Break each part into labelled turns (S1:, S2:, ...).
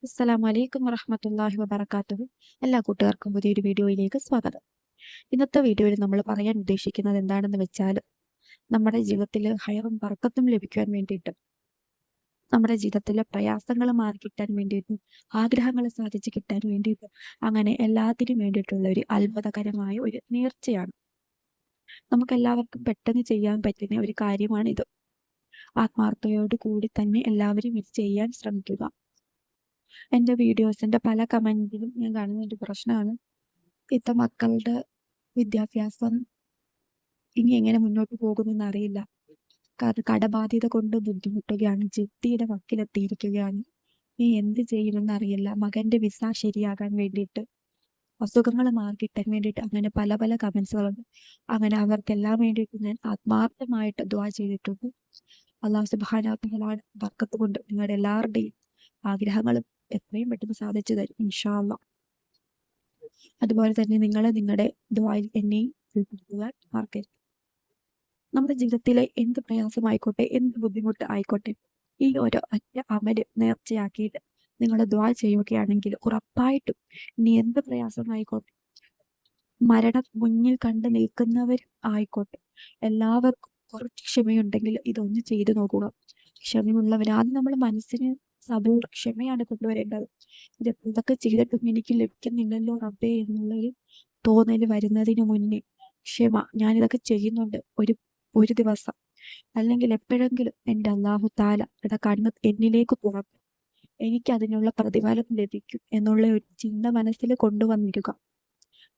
S1: അസ്സലാമു അലൈക്കും വറഹമത്തല്ലാഹി വബർക്കാത്തുഹു എല്ലാ കൂട്ടുകാർക്കും പുതിയൊരു വീഡിയോയിലേക്ക് സ്വാഗതം. ഇന്നത്തെ വീഡിയോയിൽ നമ്മൾ പറയാൻ ഉദ്ദേശിക്കുന്നത് എന്താണെന്ന് വെച്ചാൽ നമ്മുടെ ജീവിതത്തിൽ ഹയറും വർക്കത്തും ലഭിക്കാൻ വേണ്ടിയിട്ട് നമ്മുടെ ജീവിതത്തിലെ പ്രയാസങ്ങൾ മാറി കിട്ടാൻ വേണ്ടിയിട്ടും ആഗ്രഹങ്ങൾ സാധിച്ചു കിട്ടാൻ വേണ്ടിയിട്ടും അങ്ങനെ എല്ലാത്തിനും വേണ്ടിയിട്ടുള്ള ഒരു അത്ഭുതകരമായ ഒരു നേർച്ചയാണ്. നമുക്ക് എല്ലാവർക്കും പെട്ടെന്ന് ചെയ്യാൻ പറ്റുന്ന ഒരു കാര്യമാണിത്. ആത്മാർത്ഥതയോട് കൂടി തന്നെ എല്ലാവരും ഇത് ചെയ്യാൻ ശ്രമിക്കുക. എന്റെ വീഡിയോസിന്റെ പല കമന്റിലും ഞാൻ കാണുന്ന ഒരു പ്രശ്നമാണ്. ഇത്ത മക്കളുടെ വിദ്യാഭ്യാസം ഇനി എങ്ങനെ മുന്നോട്ട് പോകുമെന്ന് അറിയില്ല കാരണം കടബാധ്യത കൊണ്ട് ബുദ്ധിമുട്ടുകയാണ്. ജിദ്ദിയുടെ വക്കിലെത്തിയിരിക്കുകയാണ്. നീ എന്ത് ചെയ്യുമെന്ന് അറിയില്ല മകന്റെ വിസ ശരിയാകാൻ വേണ്ടിയിട്ട് അസുഖങ്ങൾ മാർക്കിട്ടാൻ വേണ്ടിയിട്ട് അങ്ങനെ പല പല കമൻസുകളുണ്ട്. അങ്ങനെ അവർക്കെല്ലാം വേണ്ടിയിട്ട് ഞാൻ ആത്മാർത്ഥമായിട്ട് ദ്വാ ചെയ്തിട്ടുണ്ട്. അള്ളാഹു സുബാനാണ് ബർക്കത്ത് കൊണ്ട് നിങ്ങളുടെ എല്ലാവരുടെയും ആഗ്രഹങ്ങളും എത്രയും പെട്ടെന്ന് സാധിച്ചു തരും ഇൻഷാല്ല അതുപോലെ തന്നെ നിങ്ങൾ നിങ്ങളുടെ ദ്വായിൽ എന്നെയും ഉൾപ്പെടുത്തുവാൻ നമ്മുടെ ജീവിതത്തിലെ എന്ത് പ്രയാസമായിക്കോട്ടെ എന്ത് ബുദ്ധിമുട്ട് ആയിക്കോട്ടെ ഈ ഒരു ഒറ്റ അമര് നേർച്ചയാക്കിയിട്ട് നിങ്ങൾ ദ്വാ ചെയ്യുകയാണെങ്കിൽ ഉറപ്പായിട്ടും ഇനി എന്ത് പ്രയാസമായിക്കോട്ടെ മരണം മുന്നിൽ കണ്ട് നിൽക്കുന്നവർ ആയിക്കോട്ടെ എല്ലാവർക്കും കുറച്ച് ക്ഷമയുണ്ടെങ്കിൽ ഇതൊന്ന് ചെയ്തു നോക്കുക. ക്ഷമയുള്ളവർ ആദ്യം നമ്മൾ മനസ്സിന് സബൂർ ക്ഷമയാണ് കൊണ്ടുവരേണ്ടത്. ഇത് ഇതൊക്കെ ചെയ്തിട്ടും എനിക്ക് ലഭിക്കുന്നില്ലല്ലോ റബ്ബേ എന്നുള്ളൊരു തോന്നൽ വരുന്നതിന് മുന്നേ. ക്ഷമ ഞാനിതൊക്കെ ചെയ്യുന്നുണ്ട് ഒരു ഒരു ദിവസം. അല്ലെങ്കിൽ എപ്പോഴെങ്കിലും എന്റെ അള്ളാഹു താല ഇവിടെ കണ്ണ് എന്നിലേക്ക് തുറക്കും എനിക്ക് അതിനുള്ള പ്രതിഫലം ലഭിക്കും എന്നുള്ള ഒരു ചിന്ത മനസ്സിൽ കൊണ്ടുവന്നിരിക്കുക.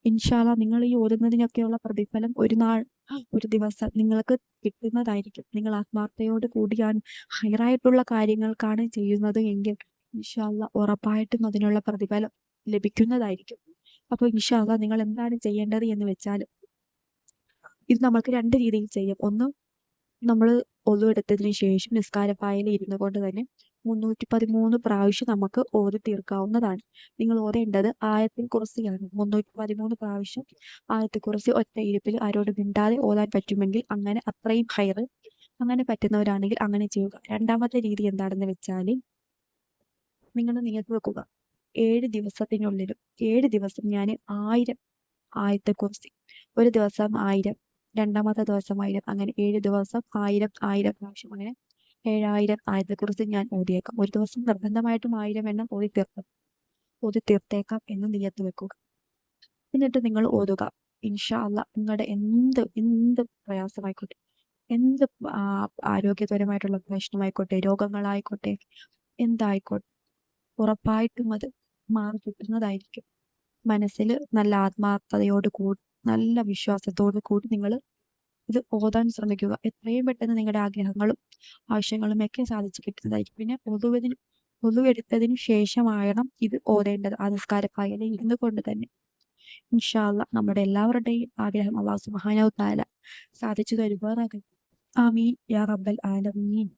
S1: ഇൻഷാല്ല നിങ്ങൾ ഈ ഓതുന്നതിനൊക്കെയുള്ള പ്രതിഫലം ഒരു നാൾ ഒരു ദിവസം നിങ്ങൾക്ക് കിട്ടുന്നതായിരിക്കും. നിങ്ങൾ ആത്മാർത്ഥയോട് കൂടിയാണ് ഹയറായിട്ടുള്ള കാര്യങ്ങൾക്കാണ് ചെയ്യുന്നത് എങ്കിൽ ഇൻഷാല്ല ഉറപ്പായിട്ടും അതിനുള്ള പ്രതിഫലം ലഭിക്കുന്നതായിരിക്കും. അപ്പോൾ ഇൻഷാല്ല നിങ്ങൾ എന്താണ് ചെയ്യേണ്ടത് എന്ന് വെച്ചാൽ ഇത് നമ്മൾക്ക് രണ്ട് രീതിയിൽ ചെയ്യാം. ഒന്ന് നമ്മൾ ഒതുവെടുത്തതിന് ശേഷം നിസ്കാരപ്പായയിൽ ഇരുന്നു കൊണ്ട് തന്നെ മുന്നൂറ്റി പതിമൂന്ന് പ്രാവശ്യം നമുക്ക് ഓതി തീർക്കാവുന്നതാണ്. നിങ്ങൾ ഓതേണ്ടത് ആയത്തിൽ കുറസിയാണ് മുന്നൂറ്റി പതിമൂന്ന് പ്രാവശ്യം ആയത്തിൽ കുറച്ച് ഒറ്റ ഇരിപ്പിൽ ആരോട് മിണ്ടാതെ ഓതാൻ പറ്റുമെങ്കിൽ അങ്ങനെ അത്രയും ഹയർ അങ്ങനെ പറ്റുന്നവരാണെങ്കിൽ അങ്ങനെ ചെയ്യുക. രണ്ടാമത്തെ രീതി എന്താണെന്ന് വെച്ചാൽ നിങ്ങൾ നിയത്ത് വെക്കുക. ഏഴ് ദിവസത്തിനുള്ളിലും ഏഴ് ദിവസം ഞാൻ ആയിരം ആയത്തെ കുറിച്ച് ഒരു ദിവസം ആയിരം രണ്ടാമത്തെ ദിവസം ആയിരം അങ്ങനെ ഏഴ് ദിവസം ആയിരം ആയിരം പ്രാവശ്യം അങ്ങനെ ഏഴായിരം ആയതിനെക്കുറിച്ച് ഞാൻ ഓതിയേക്കാം. ഒരു ദിവസം നിർബന്ധമായിട്ടും ആയിരം എണ്ണം ഓതി തീർക്കാം. ഓതി തീർത്തേക്കാം എന്ന് നിയത്ത് വെക്കുക. എന്നിട്ട് നിങ്ങൾ ഓതുക. ഇൻഷാ അല്ല നിങ്ങളുടെ എന്ത് എന്ത് പ്രയാസമായിക്കോട്ടെ എന്ത് ആരോഗ്യപരമായിട്ടുള്ള പ്രശ്നമായിക്കോട്ടെ രോഗങ്ങളായിക്കോട്ടെ എന്തായിക്കോട്ടെ ഉറപ്പായിട്ടും അത് മാറി കിട്ടുന്നതായിരിക്കും. മനസ്സിൽ നല്ല ആത്മാർത്ഥതയോട് കൂടി നല്ല വിശ്വാസത്തോട് കൂടി നിങ്ങൾ ഇത് ഓതാൻ ശ്രമിക്കുക. എത്രയും പെട്ടെന്ന് നിങ്ങളുടെ ആഗ്രഹങ്ങളും ആവശ്യങ്ങളും ഒക്കെ സാധിച്ചു കിട്ടുന്നതായിരിക്കും. പിന്നെ പൊതുവതിന് പൊതുവെടുത്തതിന് ശേഷമായണം ഇത് ഓതേണ്ടത്. ആ നിസ്കാരപ്പായയിൽ ഇരുന്നു കൊണ്ട് തന്നെ ഇൻഷാല്ല നമ്മുടെ എല്ലാവരുടെയും ആഗ്രഹം അള്ളാഹു സുബാനവ് താല സാധിച്ചു തരുമാറാകട്ടെ. ആമീൻ. യാ റബ്ബൽ ആലമീൻ.